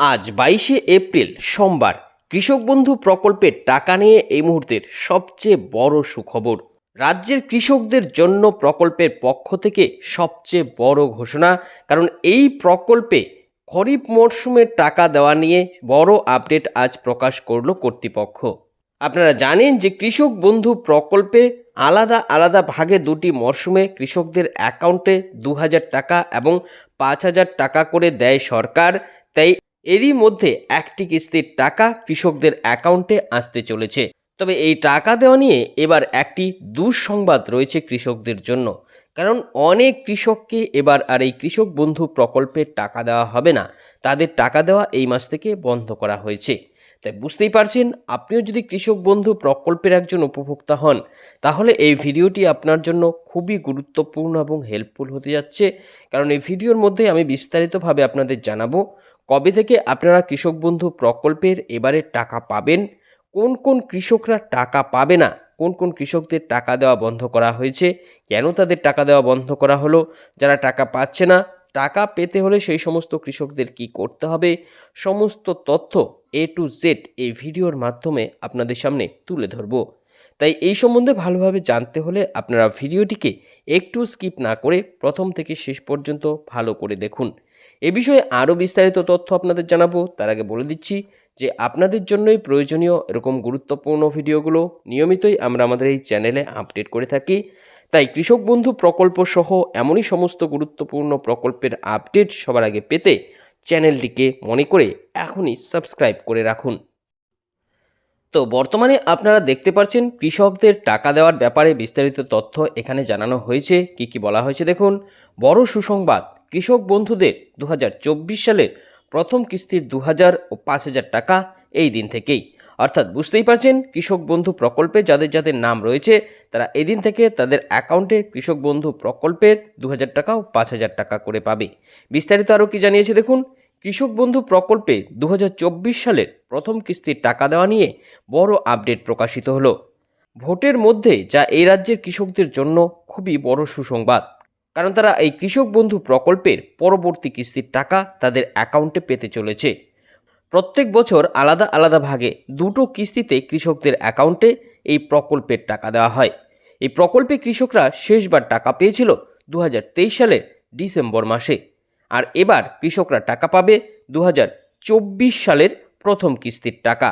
আজ বাইশে এপ্রিল, সোমবার। কৃষক বন্ধু প্রকল্পের টাকা নিয়ে এই মুহূর্তের সবচেয়ে বড় সুখবর। রাজ্যের কৃষকদের জন্য প্রকল্পের পক্ষ থেকে সবচেয়ে বড় ঘোষণা, কারণ এই প্রকল্পে খরিফ মরশুমের টাকা দেওয়া নিয়ে বড় আপডেট আজ প্রকাশ করল কর্তৃপক্ষ। আপনারা জানেন যে কৃষক বন্ধু প্রকল্পে আলাদা আলাদা ভাগে দুটি মরশুমে কৃষকদের অ্যাকাউন্টে দু হাজার টাকা এবং পাঁচ হাজার টাকা করে দেয় সরকার, তাই এরই মধ্যে একটি কিস্তির টাকা কৃষকদের অ্যাকাউন্টে আসতে চলেছে। তবে এই টাকা দেওয়া নিয়ে এবার একটি দুঃসংবাদ রয়েছে কৃষকদের জন্য। কারণ অনেক কৃষককে এবার আর এই কৃষক বন্ধু প্রকল্পের টাকা দেওয়া হবে না। তাদের টাকা দেওয়া এই মাস থেকে বন্ধ করা হয়েছে। তাই বুঝতেই পারছেন, আপনিও যদি কৃষক বন্ধু প্রকল্পের একজন উপভোক্তা হন, তাহলে এই ভিডিওটি আপনার জন্য খুবই গুরুত্বপূর্ণ এবং হেল্পফুল হতে যাচ্ছে। কারণ এই ভিডিওর মধ্যে আমি বিস্তারিতভাবে আপনাদের জানাব কবে থেকে আপনারা কৃষক বন্ধু প্রকল্পের এবারে টাকা পাবেন? কোন কোন কৃষকরা টাকা পাবে না? কোন কোন কৃষকদের টাকা দেওয়া বন্ধ করা হয়েছে? কেন তাদের টাকা দেওয়া বন্ধ করা হলো? যারা টাকা পাচ্ছে না, টাকা পেতে হলে সেই সমস্ত কৃষকদের কি করতে হবে? সমস্ত তথ্য এ টু জেড এই ভিডিওর মাধ্যমে আপনাদের সামনে তুলে ধরব। তাই এই সম্বন্ধে ভালোভাবে জানতে হলে আপনারা ভিডিওটিকে একটু স্কিপ না করে প্রথম থেকে শেষ পর্যন্ত ভালো করে দেখুন। এ বিষয়ে আরও বিস্তারিত তথ্য আপনাদের জানাব। তার আগে বলে দিচ্ছি যে আপনাদের জন্যই প্রয়োজনীয় এরকম গুরুত্বপূর্ণ ভিডিওগুলো নিয়মিতই আমরা আমাদের এই চ্যানেলে আপডেট করে থাকি। তাই কৃষক বন্ধু প্রকল্প সহ এমনই সমস্ত গুরুত্বপূর্ণ প্রকল্পের আপডেট সবার আগে পেতে চ্যানেলটিকে মনে করে এখনই সাবস্ক্রাইব করে রাখুন। তো বর্তমানে আপনারা দেখতে পাচ্ছেন কৃষকদের টাকা দেওয়ার ব্যাপারে বিস্তারিত তথ্য এখানে জানানো হয়েছে। কি কি বলা হয়েছে দেখুন। বড় সুসংবাদ। কৃষক বন্ধুদের দু হাজার চব্বিশ সালের প্রথম কিস্তির দু হাজার ও পাঁচ হাজার টাকা এই দিন থেকেই। অর্থাৎ বুঝতেই পারছেন, কৃষক বন্ধু প্রকল্পে যাদের যাদের নাম রয়েছে, তারা এদিন থেকে তাদের অ্যাকাউন্টে কৃষক বন্ধু প্রকল্পের দু হাজার টাকা ও পাঁচ হাজার টাকা করে পাবে। বিস্তারিত আরও কি জানিয়েছে দেখুন, কৃষক বন্ধু প্রকল্পে দু হাজার চব্বিশ সালের প্রথম কিস্তির টাকা দেওয়া নিয়ে বড় আপডেট প্রকাশিত হলো। ভোটের মধ্যে যা এই রাজ্যের কৃষকদের জন্য খুবই বড় সুসংবাদ। কারণ তারা এই কৃষক বন্ধু প্রকল্পের পরবর্তী কিস্তির টাকা তাদের অ্যাকাউন্টে পেতে চলেছে। প্রত্যেক বছর আলাদা আলাদা ভাগে দুটো কিস্তিতে কৃষকদের অ্যাকাউন্টে এই প্রকল্পের টাকা দেওয়া হয়। এই প্রকল্পে কৃষকরা শেষবার টাকা পেয়েছিল দু হাজার তেইশ সালের ডিসেম্বর মাসে। আর এবার কৃষকরা টাকা পাবে দু হাজার চব্বিশ সালের প্রথম কিস্তির টাকা।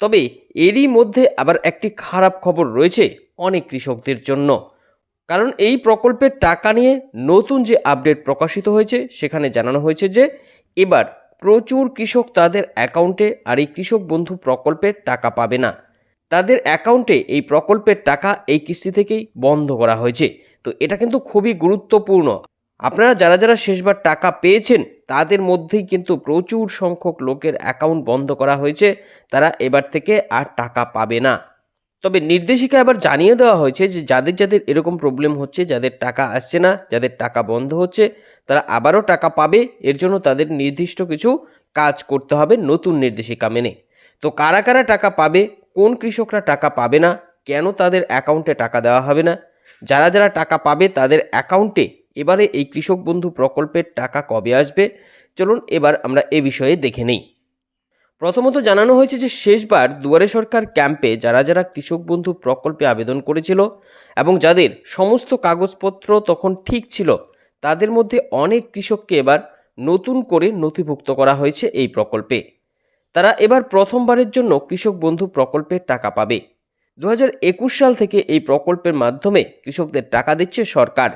তবে এরই মধ্যে আবার একটি খারাপ খবর রয়েছে অনেক কৃষকদের জন্য। কারণ এই প্রকল্পের টাকা নিয়ে নতুন যে আপডেট প্রকাশিত হয়েছে, সেখানে জানানো হয়েছে যে, এবার প্রচুর কৃষক তাদের অ্যাকাউন্টে আর এই কৃষক বন্ধু প্রকল্পের টাকা পাবে না। তাদের অ্যাকাউন্টে এই প্রকল্পের টাকা এই কিস্তি থেকেই বন্ধ করা হয়েছে। তো এটা কিন্তু খুবই গুরুত্বপূর্ণ। আপনারা যারা যারা শেষবার টাকা পেয়েছেন, তাদের মধ্যেই কিন্তু প্রচুর সংখ্যক লোকের অ্যাকাউন্ট বন্ধ করা হয়েছে। তারা এবার থেকে আর টাকা পাবে না। তবে নির্দেশিকা এবার জানিয়ে দেওয়া হয়েছে যে যাদের যাদের এরকম প্রবলেম হচ্ছে, যাদের টাকা আসছে না, যাদের টাকা বন্ধ হচ্ছে, তারা আবারও টাকা পাবে। এর জন্য তাদের নির্দিষ্ট কিছু কাজ করতে হবে নতুন নির্দেশিকা মেনে। তো কারা কারা টাকা পাবে, কোন কৃষকরা টাকা পাবে না, কেন তাদের অ্যাকাউন্টে টাকা দেওয়া হবে না, যারা যারা টাকা পাবে তাদের অ্যাকাউন্টে এবারে এই কৃষক বন্ধু প্রকল্পের টাকা কবে আসবে, চলুন এবার আমরা এ বিষয়ে দেখে নেই। প্রথমত জানানো হয়েছে যে শেষবার দুয়ারে সরকার ক্যাম্পে যারা যারা কৃষক বন্ধু প্রকল্পে আবেদন করেছিল এবং যাদের সমস্ত কাগজপত্র তখন ঠিক ছিল, তাদের মধ্যে অনেক কৃষককে এবার নতুন করে নথিভুক্ত করা হয়েছে এই প্রকল্পে। তারা এবার প্রথমবারের জন্য কৃষক বন্ধু প্রকল্পের টাকা পাবে। দু হাজার একুশ সাল থেকে এই প্রকল্পের মাধ্যমে কৃষকদের টাকা দিচ্ছে সরকার।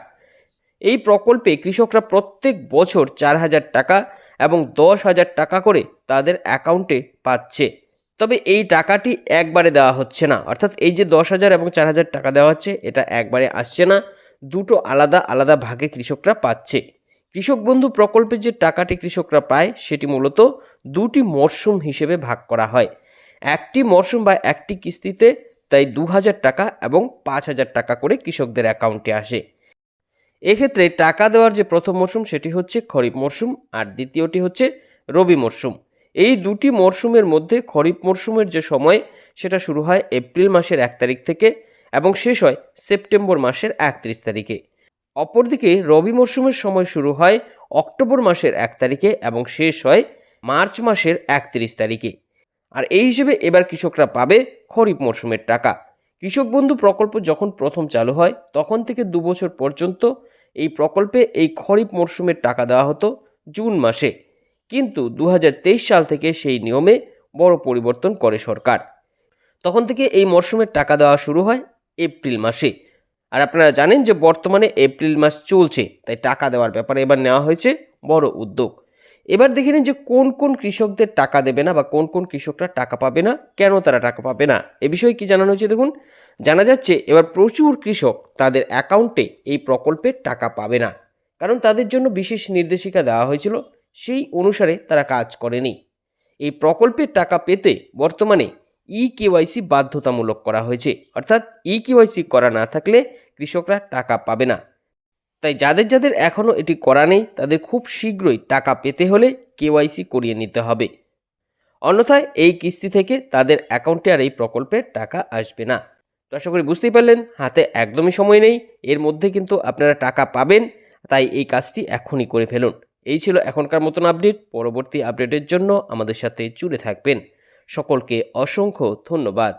এই প্রকল্পে কৃষকরা প্রত্যেক বছর চার হাজার টাকা এবং দশ হাজার টাকা করে তাদের অ্যাকাউন্টে পাচ্ছে। তবে এই টাকাটি একবারে দেওয়া হচ্ছে না। অর্থাৎ এই যে দশ হাজার এবং চার হাজার টাকা দেওয়া হচ্ছে, এটা একবারে আসছে না। দুটো আলাদা আলাদা ভাগে কৃষকরা পাচ্ছে। কৃষক বন্ধু প্রকল্পে যে টাকাটি কৃষকরা পায়, সেটি মূলত দুটি মরশুম হিসেবে ভাগ করা হয়। একটি মরশুম বা একটি কিস্তিতে তাই দু হাজার টাকা এবং পাঁচ হাজার টাকা করে কৃষকদের অ্যাকাউন্টে আসে। এক্ষেত্রে টাকা দেওয়ার যে প্রথম মরশুম সেটি হচ্ছে খরিফ মরশুম আর দ্বিতীয়টি হচ্ছে রবি মরশুম এই দুটি মরশুমের মধ্যে খরিফ মরশুমের যে সময়, সেটা শুরু হয় এপ্রিল মাসের এক তারিখ থেকে এবং শেষ হয় সেপ্টেম্বর মাসের একত্রিশ তারিখে। অপরদিকে রবি মরশুমের সময় শুরু হয় অক্টোবর মাসের এক তারিখে এবং শেষ হয় মার্চ মাসের একত্রিশ তারিখে। আর এই হিসেবে এবার কৃষকরা পাবে খরিফ মরশুমের টাকা। কৃষক বন্ধু প্রকল্প যখন প্রথম চালু হয়, তখন থেকে দু বছর পর্যন্ত এই প্রকল্পে এই খরিফ মরশুমের টাকা দেওয়া হতো জুন মাসে। কিন্তু দু হাজার তেইশ সাল থেকে সেই নিয়মে বড় পরিবর্তন করে সরকার। তখন থেকে এই মরশুমের টাকা দেওয়া শুরু হয় এপ্রিল মাসে। আর আপনারা জানেন যে বর্তমানে এপ্রিল মাস চলছে, তাই টাকা দেওয়ার ব্যাপারে এবার নেওয়া হয়েছে বড় উদ্যোগ। এবার দেখে নিন যে কোন কোন কৃষকদের টাকা দেবে না বা কোন কোন কৃষকরা টাকা পাবে না, কেন তারা টাকা পাবে না? এ বিষয়ে কি জানানো হয়েছে দেখুন? জানা যাচ্ছে এবার প্রচুর কৃষক তাদের অ্যাকাউন্টে এই প্রকল্পের টাকা পাবে না। কারণ তাদের জন্য বিশেষ নির্দেশিকা দেওয়া হয়েছিল, সেই অনুসারে তারা কাজ করেনি। এই প্রকল্পের টাকা পেতে বর্তমানে ই কেওয়াইসি বাধ্যতামূলক করা হয়েছে। অর্থাৎ ই কেওয়াইসি করা না থাকলে কৃষকরা টাকা পাবে না। তাই যাদের যাদের এখনও এটি করা নেই, তাদের খুব শীঘ্রই টাকা পেতে হলে কেওয়াইসি করিয়ে নিতে হবে। অন্যথায় এই কিস্তি থেকে তাদের অ্যাকাউন্টে আর এই প্রকল্পের টাকা আসবে না। তো আশা করি বুঝতেই পারলেন, হাতে একদমই সময় নেই, এর মধ্যে কিন্তু আপনারা টাকা পাবেন, তাই এই কাজটি এখনই করে ফেলুন। এই ছিল এখনকার মতন আপডেট, পরবর্তী আপডেটের জন্য আমাদের সাথে জুড়ে থাকবেন। সকলকে অসংখ্য ধন্যবাদ।